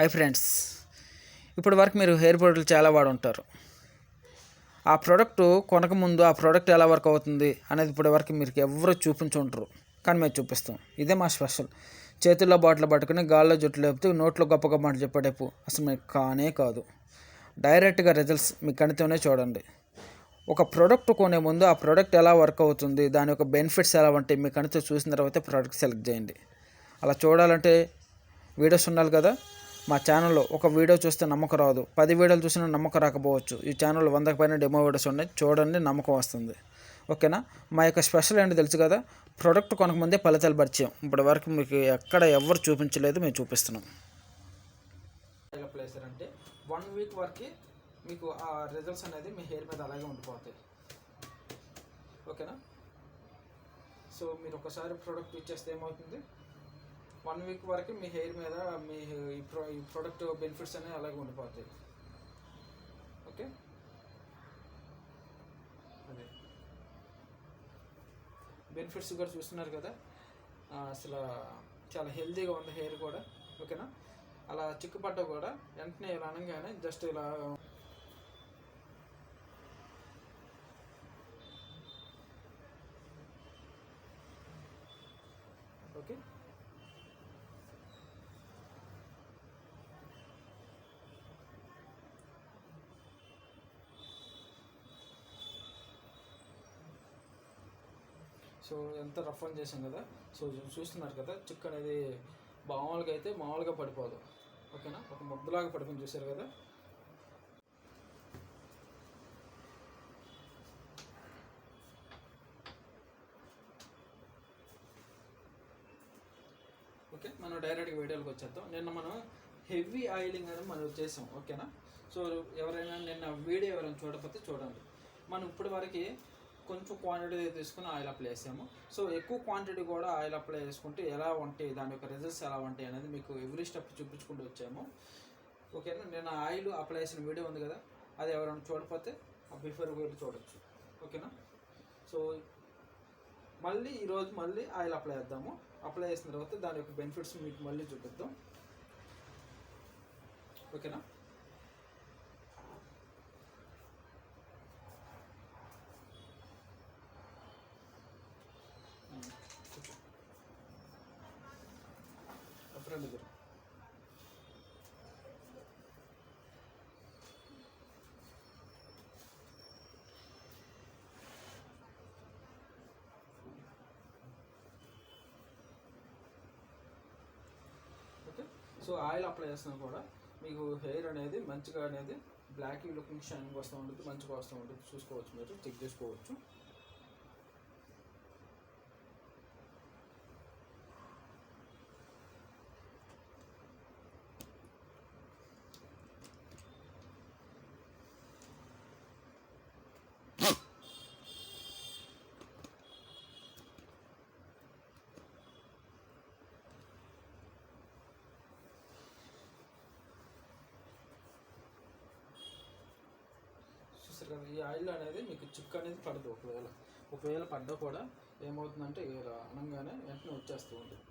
Hi friends ఇప్పటి వరకు మీరు హెయిర్ ప్రొడక్ట్లు చాలా వాడు ఉంటారు ఆ ప్రోడక్ట్ కొనకముందు ఆ ప్రోడక్ట్ ఎలా వర్క్ అవుతుంది అనేది ఇప్పటి వరకు మీరు ఎవరు చూపించుంటారు కానీ మేము చూపిస్తాం. ఇదే మా స్పెషల్ చేతుల్లో బాటిల్ పట్టుకుని గాల్లో జుట్టు లేపితే నోట్లో గొప్ప గొప్ప మాటలు చెప్పేటప్పు అసలు మీకు కానే కాదు. డైరెక్ట్గా రిజల్ట్స్ మీ కణితోనే చూడండి. ఒక ప్రోడక్ట్ కొనే ముందు ఆ ప్రోడక్ట్ ఎలా వర్క్ అవుతుంది దాని యొక్క బెనిఫిట్స్ ఎలా ఉంటాయి మీ కణితో చూసిన తర్వాత ప్రోడక్ట్ సెలెక్ట్ చేయండి. అలా చూడాలంటే వీడియోస్ ఉండాలి కదా? మా ఛానల్లో ఒక వీడియో చూస్తే నమ్మకం రాదు. పది వీడియోలు చూసినా నమ్మకం రాకపోవచ్చు. ఈ ఛానల్ వందకు పైన డెమో వీడియోస్ ఉన్నాయి. చూడండి నమ్మకం వస్తుంది. ఓకేనా? మా యొక్క స్పెషల్ ఏంటో తెలుసు కదా? ప్రోడక్ట్ కొనకముందే ఫలితాలు పరిచయం. ఇప్పటి వరకు మీకు ఎక్కడ ఎవరు చూపించలేదు మేము చూపిస్తున్నాం. ప్లేసర్ ప్లేస్ అంటే వన్ వీక్ వరకు మీకు ఆ రిజల్ట్స్ అనేది మీ హెయిర్ మీద అలాగే ఉండిపోతాయి. ఓకేనా? సో మీరు ఒకసారి ప్రోడక్ట్ ఇచ్చేస్తే ఏమవుతుంది? వన్ వీక్ వరకు మీ హెయిర్ మీద మీ ఈ ప్రో ఈ ప్రోడక్ట్ బెనిఫిట్స్ అనేవి అలాగే ఉండిపోతాయి. ఓకే? అదే. బెనిఫిట్స్ కూడా చూస్తున్నారు కదా. అసలు చాలా హెల్తీగా ఉంది హెయిర్ కూడా. ఓకేనా? అలా చిక్కుపడ్డ కూడా వెంటనే ఇలా అనగానే జస్ట్ ఇలా ఓకే? సో ఎంత రఫ్ అని చేసాం కదా. సో చూస్తున్నారు కదా చిక్ అనేది మామూలుగా అయితే మామూలుగా పడిపోదు. ఓకేనా? ఒక ముద్దలాగా పడిపోయింది చూసారు కదా. ఓకే మనం డైరెక్ట్గా వీడియోలోకి వచ్చేద్దాం. నిన్న మనం హెవీ ఆయిలింగ్ అనేది మనం చేసాం. ఓకేనా? సో ఎవరైనా నిన్న వీడియో ఎవరైనా చూడకపోతే చూడండి. మనం ఇప్పటి వరకు కొంచెం క్వాంటిటీ తీసుకుని ఆయిల్ అప్లై చేసాము. సో ఎక్కువ క్వాంటిటీ కూడా ఆయిల్ అప్లై చేసుకుంటే ఎలా ఉంటాయి దాని యొక్క రిజల్ట్స్ ఎలా ఉంటాయి అనేది మీకు ఎవ్రీ స్టెప్ చూపించుకుంటూ వచ్చాము. ఓకేనా నేను ఆయిల్ అప్లై చేసిన వీడియో ఉంది కదా అది ఎవరైనా చూడకపోతే బిఫోర్ వెళ్ళి చూడొచ్చు. ఓకేనా సో మళ్ళీ ఈరోజు మళ్ళీ ఆయిల్ అప్లై చేద్దాము. అప్లై చేసిన తర్వాత దాని యొక్క బెనిఫిట్స్ మీకు మళ్ళీ చూపిద్దాం. ఓకేనా ఫ్రెండ్ దగ్గర ఓకే? సో ఆయిల్ అప్లై చేస్తున్నా కూడా మీకు హెయిర్ అనేది మంచిగా అనేది బ్లాక్ లుకింగ్ షైనింగ్ వస్తూ ఉంటుంది మంచిగా వస్తూ ఉంటుంది. చూసుకోవచ్చు మీరు చెక్ చేసుకోవచ్చు. కదా ఈ ఆయిల్ అనేది మీకు చిక్ అనేది పడదు. ఒకవేళ ఒకవేళ పడ్డా కూడా ఏమవుతుందంటే ఇలా అనగానే వెంటనే వచ్చేస్తూ ఉంటుంది.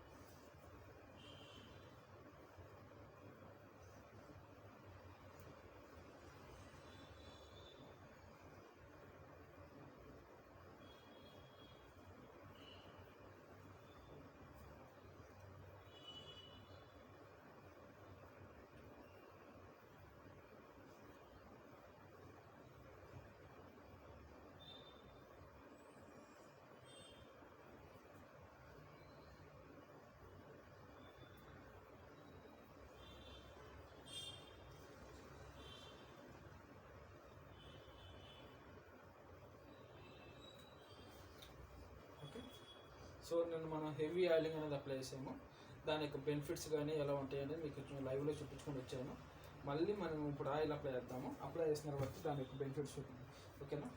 సో నేను మనం హెవీ ఆయిలింగ్ అనేది అప్లై చేసాము. దాని యొక్క బెనిఫిట్స్ కానీ ఎలా ఉంటాయి అనేది మీకు లైవ్లో చూపించుకొని వచ్చాను. మళ్ళీ మనం ఇప్పుడు ఆయిల్ అప్లై చేద్దాము. అప్లై చేసిన తర్వాత దాని యొక్క బెనిఫిట్స్ చూద్దాం ఓకేనా?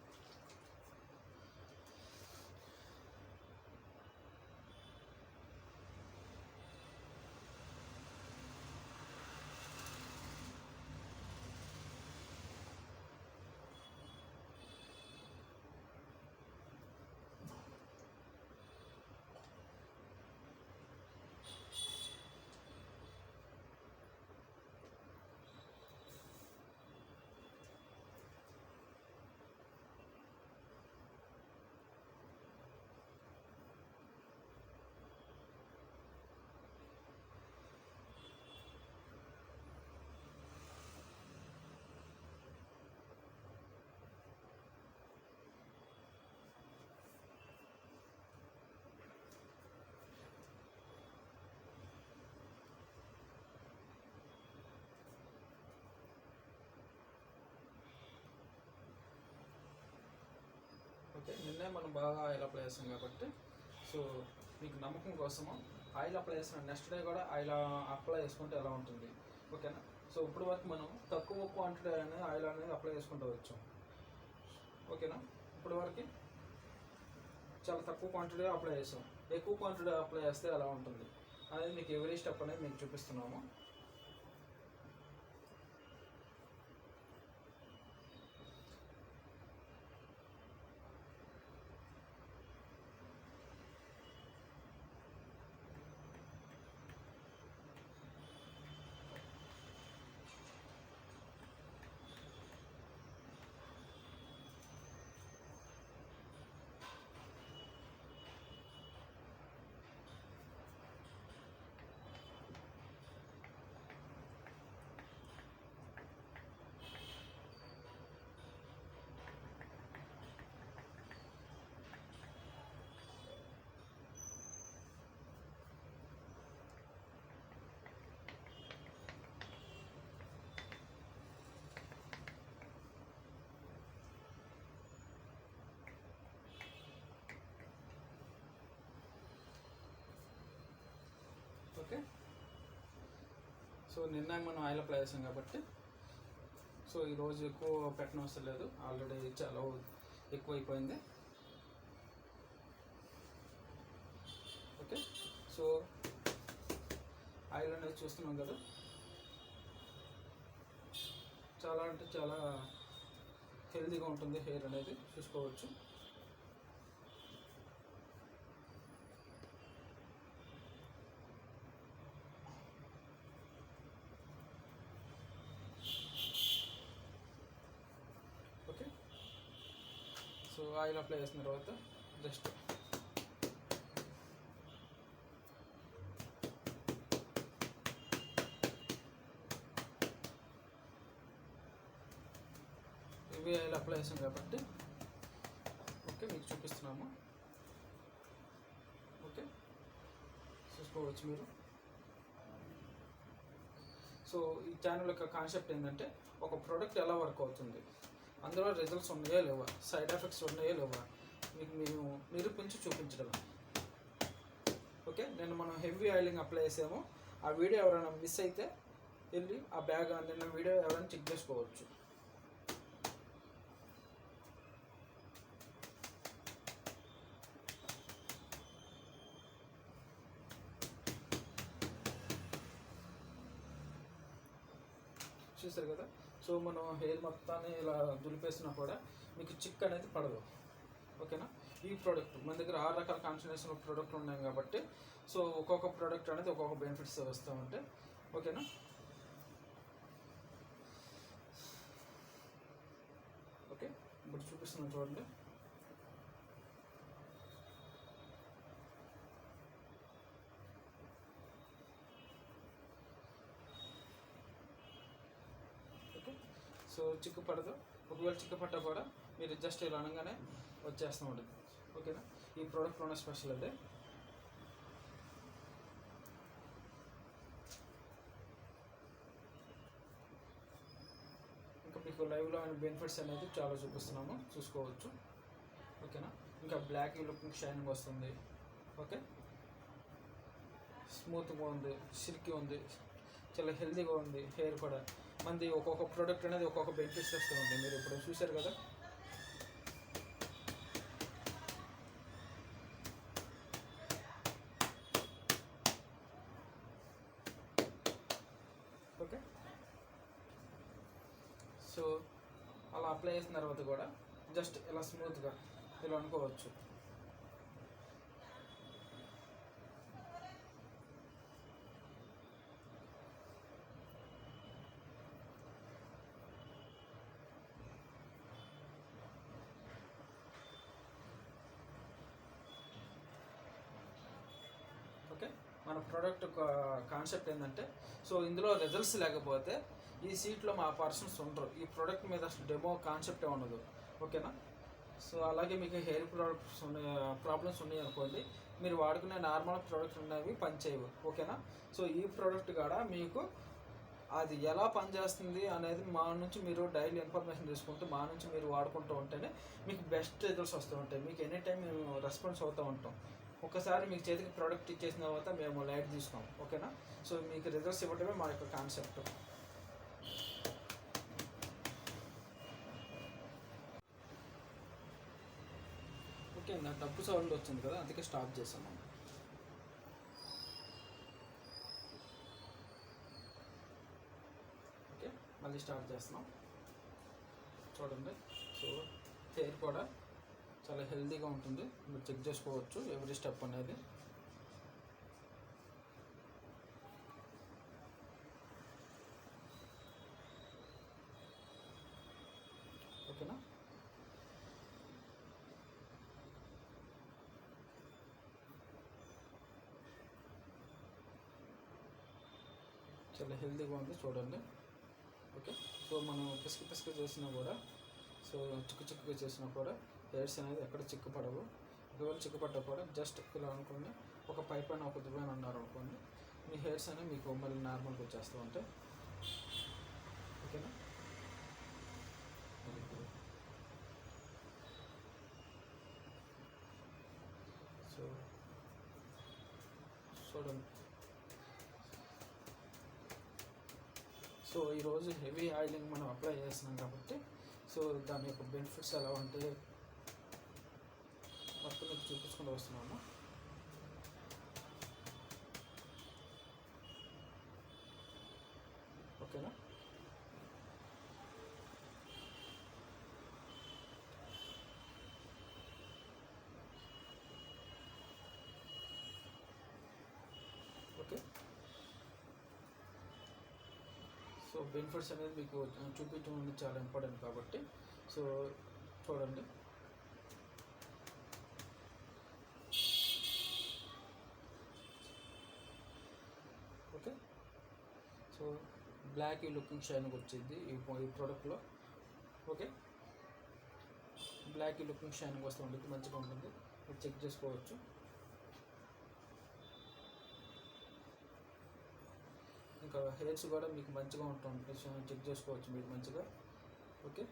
అంటే నిన్నే మనం బాగా ఆయిల్ అప్లై చేస్తాం కాబట్టి సో మీకు నమ్మకం కోసము? ఆయిల్ అప్లై చేసిన నెక్స్ట్ డే కూడా ఆయిల్ అప్లై చేసుకుంటే ఎలా ఉంటుంది? ఓకేనా సో ఇప్పుడు వరకు మనం తక్కువ క్వాంటిటీ అనేది ఆయిల్ అనేది అప్లై చేసుకుంటూ వచ్చాం. ఓకేనా ఇప్పుడు వరకు చాలా తక్కువ క్వాంటిటీ అప్లై చేసాం. ఎక్కువ క్వాంటిటీ అప్లై చేస్తే ఎలా ఉంటుంది? అనేది మీకు ఎవరీ స్టెప్ అనేది మీకు చూపిస్తున్నాము ఓకే సో నిన్న మనం ఆయిల్ అప్లై చేసాం కాబట్టి సో ఈరోజు ఎక్కువ పెట్టనవసరం లేదు. ఆల్రెడీ చాలా ఎక్కువ అయిపోయింది ఓకే సో ఆయిల్ అనేది చూస్తున్నాం కదా. చాలా అంటే చాలా హెల్దీగా ఉంటుంది హెయిర్ అనేది చూసుకోవచ్చు ఓకే సో ఆయిల్ అప్లై చేసిన తర్వాత జస్ట్ ఇవి ఆయిల్ అప్లై చేసాం కాబట్టి ఓకే మీకు చూపిస్తున్నాము. ఓకే చూసుకోవచ్చు మీరు. సో ఈ ఛానల్ యొక్క కాన్సెప్ట్ ఏంటంటే ఒక ప్రోడక్ట్ ఎలా వర్క్ అవుతుంది? అందులో రిజల్ట్స్ ఉన్నాయా లేవా సైడ్ ఎఫెక్ట్స్ ఉన్నాయా లేవా మీకు మేము నిరూపించి చూపించడం. ఓకే నేను మనం హెవీ ఆయిలింగ్ అప్లై చేసాము. ఆ వీడియో ఎవరైనా మిస్ అయితే వెళ్ళి ఆ బ్యాగ్ అందిన వీడియో ఎవరైనా చెక్ చేసుకోవచ్చు. చూసారు కదా? సో మనం హెయిర్ మొత్తాన్ని ఇలా దులిపేసినా కూడా మీకు చిక్ అనేది పడదు. ఓకేనా? ఈ ప్రోడక్ట్ మన దగ్గర ఆరు రకాల కాన్సన్ట్రేషన్ ప్రోడక్ట్ ఉన్నాయి కాబట్టి సో ఒక్కొక్క ప్రోడక్ట్ అనేది ఒక్కొక్క బెనిఫిట్స్ వస్తూ ఉంటాయి ఓకేనా? ఓకే ఇప్పుడు చూపిస్తున్నాను చూడండి ఓకే సో చిక్కు పడదు ఒకవేళ చిక్కు పట్ట కూడా మీరు జస్ట్ ఇలా అనగానే వచ్చేస్తూ ఉంటుంది. ఓకేనా ఈ ప్రోడక్ట్ ఉన్న స్పెషల్ అదే ఇంకా మీకు లైవ్లో అండ్ బెనిఫిట్స్ అనేది చాలా చూపిస్తున్నాము. చూసుకోవచ్చు. ఓకేనా ఇంకా బ్లాక్ లుకింగ్ షైనింగ్ వస్తుంది. ఓకే స్మూత్గా ఉంది సిల్కీ ఉంది చాలా హెల్తీగా ఉంది హెయిర్ కూడా. మంది ఒక్కొక్క ప్రోడక్ట్ అనేది ఒక్కొక్క బెనిఫిట్స్ వస్తూ ఉంది మీరు ఇప్పుడు చూశారు కదా? ఓకే సో అలా అప్లై చేసిన తర్వాత కూడా జస్ట్ ఇలా స్మూత్గా ఇలా అనుకోవచ్చు ఓకే మన ప్రోడక్ట్ కాన్సెప్ట్ ఏంటంటే సో ఇందులో రిజల్ట్స్ లేకపోతే ఈ సీట్లో మా పర్సన్స్ ఉండరు. ఈ ప్రోడక్ట్ మీద అసలు డెమో కాన్సెప్టే ఉండదు. ఓకేనా సో అలాగే మీకు హెయిర్ ప్రోడక్ట్స్ ఉన్నాయి ప్రాబ్లమ్స్ ఉన్నాయి అనుకోండి మీరు వాడుకునే నార్మల్ ప్రోడక్ట్స్ ఉన్నవి పనిచేయవు ఓకేనా సో ఈ ప్రోడక్ట్ కూడా మీకు అది ఎలా పనిచేస్తుంది అనేది మా నుంచి మీరు డైలీ ఇన్ఫర్మేషన్ తీసుకుంటూ మా నుంచి మీరు వాడుకుంటూ ఉంటేనే మీకు బెస్ట్ రిజల్ట్స్ వస్తూ ఉంటాయి. మీకు ఎనీ టైం మేము రెస్పాన్స్ అవుతూ ఉంటాం. ఒకసారి మీకు చేతికి ప్రోడక్ట్ ఇచ్చేసిన తర్వాత మేము లైట్ తీసుకోం ఓకేనా? సో మీకు రిజల్ట్స్ ఇవ్వడమే మా యొక్క కాన్సెప్ట్ ఓకే నా డబ్బు సౌండ్ వచ్చింది కదా అందుకే స్టాప్ చేసాను ఓకే మళ్ళీ స్టార్ట్ చేస్తున్నాం. చూడండి. సో హెయిర్ కూడా చాలా హెల్తీగా ఉంటుంది. మీరు చెక్ చేసుకోవచ్చు ఎవ్రీ స్టెప్ అనేది. ఓకేనా? చాలా హెల్తీగా ఉంది చూడండి. ఓకే? సో మనం పిసికి పిసికి చేసినా కూడా సో చిక్కు చిక్కుగా చేసినా కూడా హెయిర్స్ అనేది ఎక్కడ చిక్కుపడవు. ఒకవేళ చిక్కు కూడా జస్ట్ ఇలా అనుకోండి ఒక పైప్ అని ఒక దువ్వెన ఉన్నారు అనుకోండి మీ హెయిర్స్ అనేవి మీకు మళ్ళీ నార్మల్గా వచ్చేస్తూ ఉంటాయి. ఓకేనా? సో చూడండి. సో ఈరోజు హెవీ ఆయిలింగ్ మనం అప్లై చేస్తున్నాం కాబట్టి సో దాని యొక్క బెనిఫిట్స్ ఎలా ఉంటాయి మీకు చూపించుకుంటూ వస్తున్నాము ఓకేనా? ఓకే. సో బెనిఫిట్స్ అనేది మీకు చూపించడం అనేది చాలా ఇంపార్టెంట్ కాబట్టి సో చూడండి okay so black looking shining వచ్చింది ఈ ప్రోడక్ట్లో ఓకే బ్లాక్ లుకింగ్ షైనింగ్ వస్తూ ఉంటుంది మంచిగా ఉంటుంది. మీరు చెక్ చేసుకోవచ్చు. ఇంకా హెయిర్స్ కూడా మీకు మంచిగా ఉంటుంది. చెక్ చేసుకోవచ్చు మీరు మంచిగా. ఓకే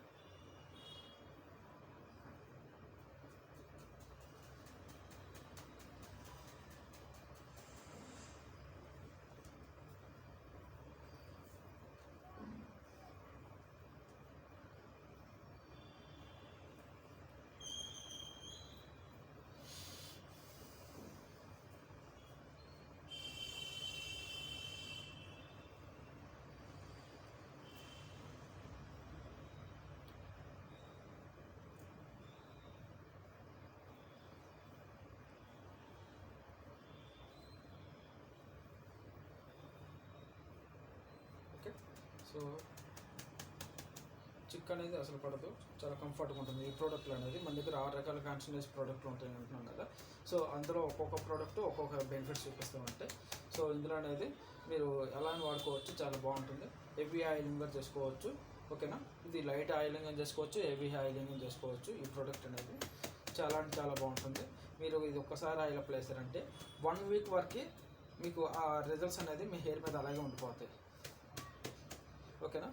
సో చిక్ అనేది అసలు పడదు. చాలా కంఫర్ట్గా ఉంటుంది. ఈ ప్రోడక్ట్లు అనేది మన దగ్గర ఆరు రకాల కాన్సన్ట్రేస్ ప్రోడక్ట్లు ఉంటాయి అంటున్నాం కదా. సో అందులో ఒక్కొక్క ప్రోడక్ట్ ఒక్కొక్క బెనిఫిట్స్ చూపిస్తూ ఉంటాయి సో ఇందులో అనేది మీరు ఎలా అని వాడుకోవచ్చు. చాలా బాగుంటుంది. హెవీ ఆయిలింగ్ చేసుకోవచ్చు. ఓకేనా? ఇది లైట్ ఆయిలింగ్ అని చేసుకోవచ్చు. హెవీ ఆయిలింగ్ అని చేసుకోవచ్చు. ఈ ప్రోడక్ట్ అనేది చాలా అంటే చాలా బాగుంటుంది. మీరు ఇది ఒక్కసారి ఆయిల్ అప్లై చేశారంటే వన్ వీక్ వరకు మీకు ఆ రిజల్ట్స్ అనేది మీ హెయిర్ మీద అలాగే ఉండిపోతాయి. ఓకేనా?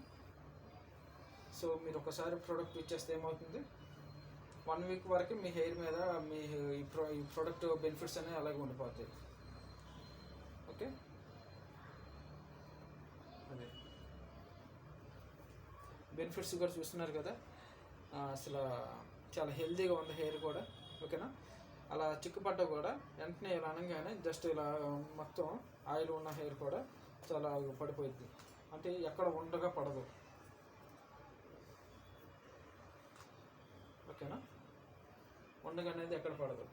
సో మీరు ఒకసారి ప్రోడక్ట్ ఇచ్చేస్తే ఏమవుతుంది? వన్ వీక్ వరకు మీ హెయిర్ మీద మీ ఈ ప్రో ఈ ప్రోడక్ట్ బెనిఫిట్స్ అనేవి అలాగే ఉండిపోతాయి. ఓకే? అదే. బెనిఫిట్స్ కూడా చూస్తున్నారు కదా? అసలు చాలా హెల్తీగా ఉంది హెయిర్ కూడా. ఓకేనా? అలా చిక్కుపడ్డ కూడా వెంటనే ఇలా అనగానే జస్ట్ ఇలా మొత్తం ఆయిల్ ఉన్న హెయిర్ కూడా చాలా పడిపోయింది. అంటే ఎక్కడ ఉండగా పడదు. ఓకేనా? ఉండగా అనేది ఎక్కడ పడదు.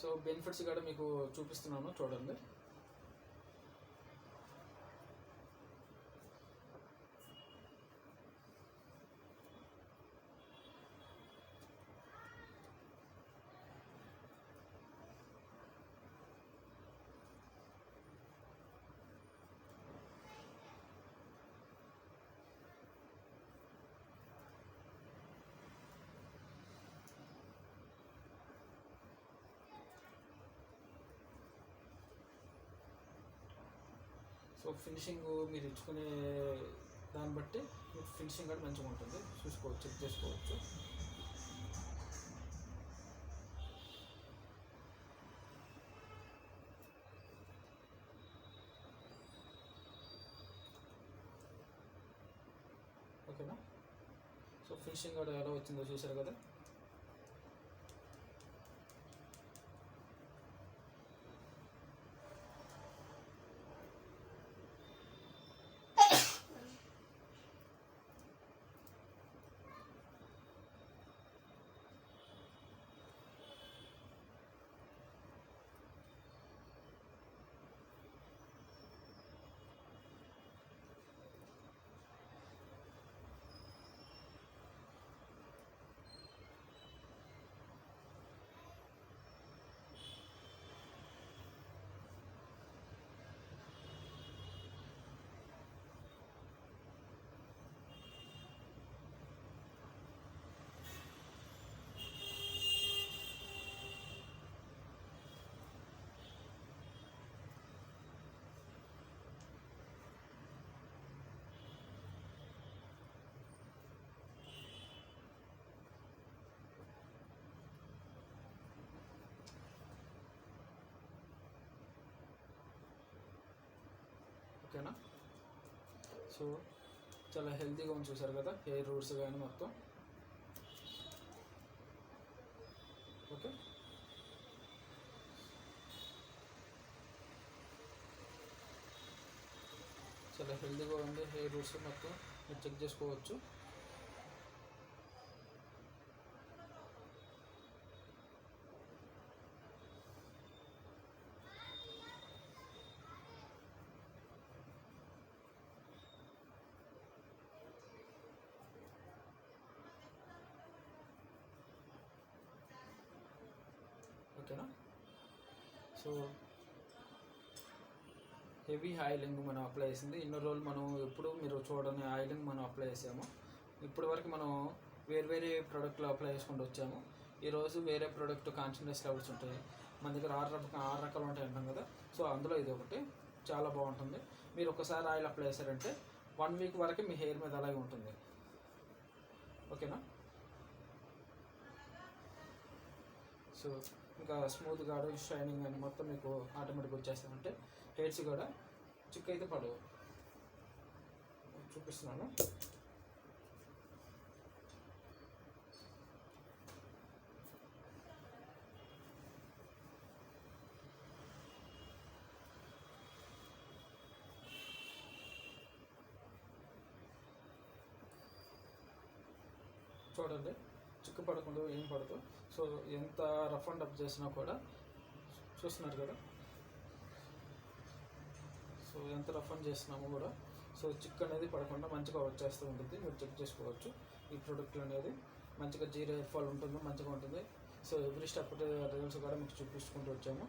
సో బెనిఫిట్స్ కూడా మీకు చూపిస్తున్నాను చూడండి. సో ఫినిషింగ్ మీరు ఇచ్చుకునే దాన్ని బట్టి మీకు ఫినిషింగ్ కూడా మంచిగా ఉంటుంది. చూసుకోవచ్చు చెక్ చేసుకోవచ్చు. ఓకేనా? సో ఫినిషింగ్ కూడా ఎలా వచ్చిందో చూసారు కదా? ఓకేనా? సో చాలా హెల్తీగా ఉంది చూసారు కదా హెయిర్ రూట్స్ కానీ మొత్తం. ఓకే? చాలా హెల్తీగా ఉంది హెయిర్ రూట్స్ మొత్తం. మీరు చెక్ చేసుకోవచ్చు ఓకేనా సో హెవీ ఆయిలింగ్ మనం అప్లై చేసింది. ఇన్ని రోజులు మనం ఎప్పుడు మీరు చూడని ఆయిలింగ్ మనం అప్లై చేసాము. ఇప్పటి వరకు మనం వేరు వేరే ప్రోడక్ట్లు అప్లై చేసుకుంటూ వచ్చాము. ఈరోజు వేరే ప్రోడక్ట్ కాన్సన్ట్రేస్ లెవెల్స్ ఉంటాయి. మన దగ్గర ఆరు రకాల ఆరు రకాలు ఉంటాయి అంటాం కదా. సో అందులో ఇది ఒకటి. చాలా బాగుంటుంది. మీరు ఒకసారి ఆయిల్ అప్లై చేశారంటే వన్ వీక్ వరకు మీ హెయిర్ మీద అలాగే ఉంటుంది. ఓకేనా? సో ఇంకా స్మూత్ గాడు షైనింగ్ అని మొత్తం మీకు ఆటోమేటిక్ వచ్చేస్తామంటే హెయిర్స్ కూడా చిక్ అయితే పడు. చూపిస్తున్నాను. చూడండి చిక్కు పడకుండా ఏం పడదు. సో ఎంత రఫ్ అండ్ అప్ చేసినా కూడా చూస్తున్నారు కదా. సో ఎంత రఫ్ అండ్ చేసినామో కూడా. సో చిక్ అనేది పడకుండా మంచిగా వచ్చేస్తూ ఉంటుంది. మీరు చెక్ చేసుకోవచ్చు. ఈ ప్రోడక్ట్ అనేది మంచిగా జీరో హెయిర్ ఫాల్ ఉంటుంది మంచిగా ఉంటుంది. సో ఎవ్రీ స్టెప్ రిజల్ట్స్ కూడా మీకు చూపించుకుంటూ వచ్చాము.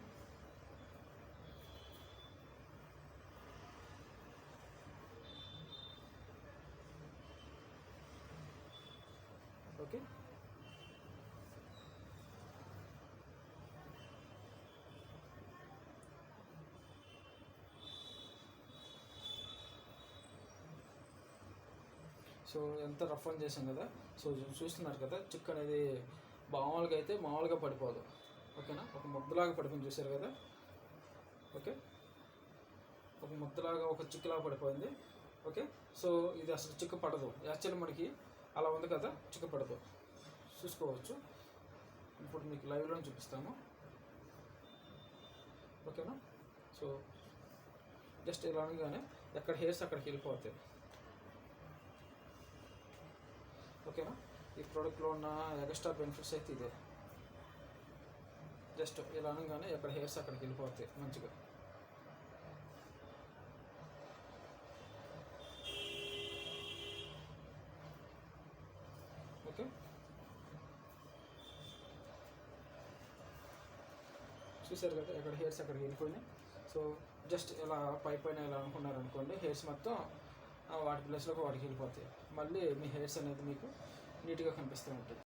ఓకే సో ఎంత రఫ్ అని చేసాం కదా. సో చూస్తున్నారు కదా చిక్ అనేది మామూలుగా అయితే మామూలుగా పడిపోదు. ఓకేనా ఒక ముద్దలాగా పడిపోయింది చూసారు కదా? ఓకే ఒక ముద్దలాగా ఒక చిక్కులాగా పడిపోయింది. ఓకే సో ఇది అసలు చిక్కు పడదు. యాక్చువల్లీ మనకి అలా ఉంది కదా చిక్కు పడదు. చూసుకోవచ్చు. ఇప్పుడు మీకు లైవ్లో చూపిస్తాము. ఓకేనా సో జస్ట్ ఇలా అనగానే ఎక్కడ హెయిర్స్ అక్కడికి వెళ్ళిపోతాయి. ఓకేనా? ఈ ప్రోడక్ట్లో ఉన్న ఎక్స్ట్రా బెనిఫిట్స్ అయితే ఇదే. జస్ట్ ఇలా అనగానే ఎక్కడ హెయిర్స్ అక్కడికి వెళ్ళిపోతాయి మంచిగా. ఓకే? చూసారు కదా ఎక్కడ హెయిర్స్ అక్కడికి వెళ్ళిపోయినాయి. సో జస్ట్ ఇలా పై పైన ఇలా అనుకున్నారనుకోండి హెయిర్స్ మొత్తం వాటి ప్లేస్లోకి వాటికి వెళ్ళిపోతాయి. మళ్ళీ మీ హెయిర్స్ అనేది మీకు నీట్గా కనిపిస్తూ ఉంటాయి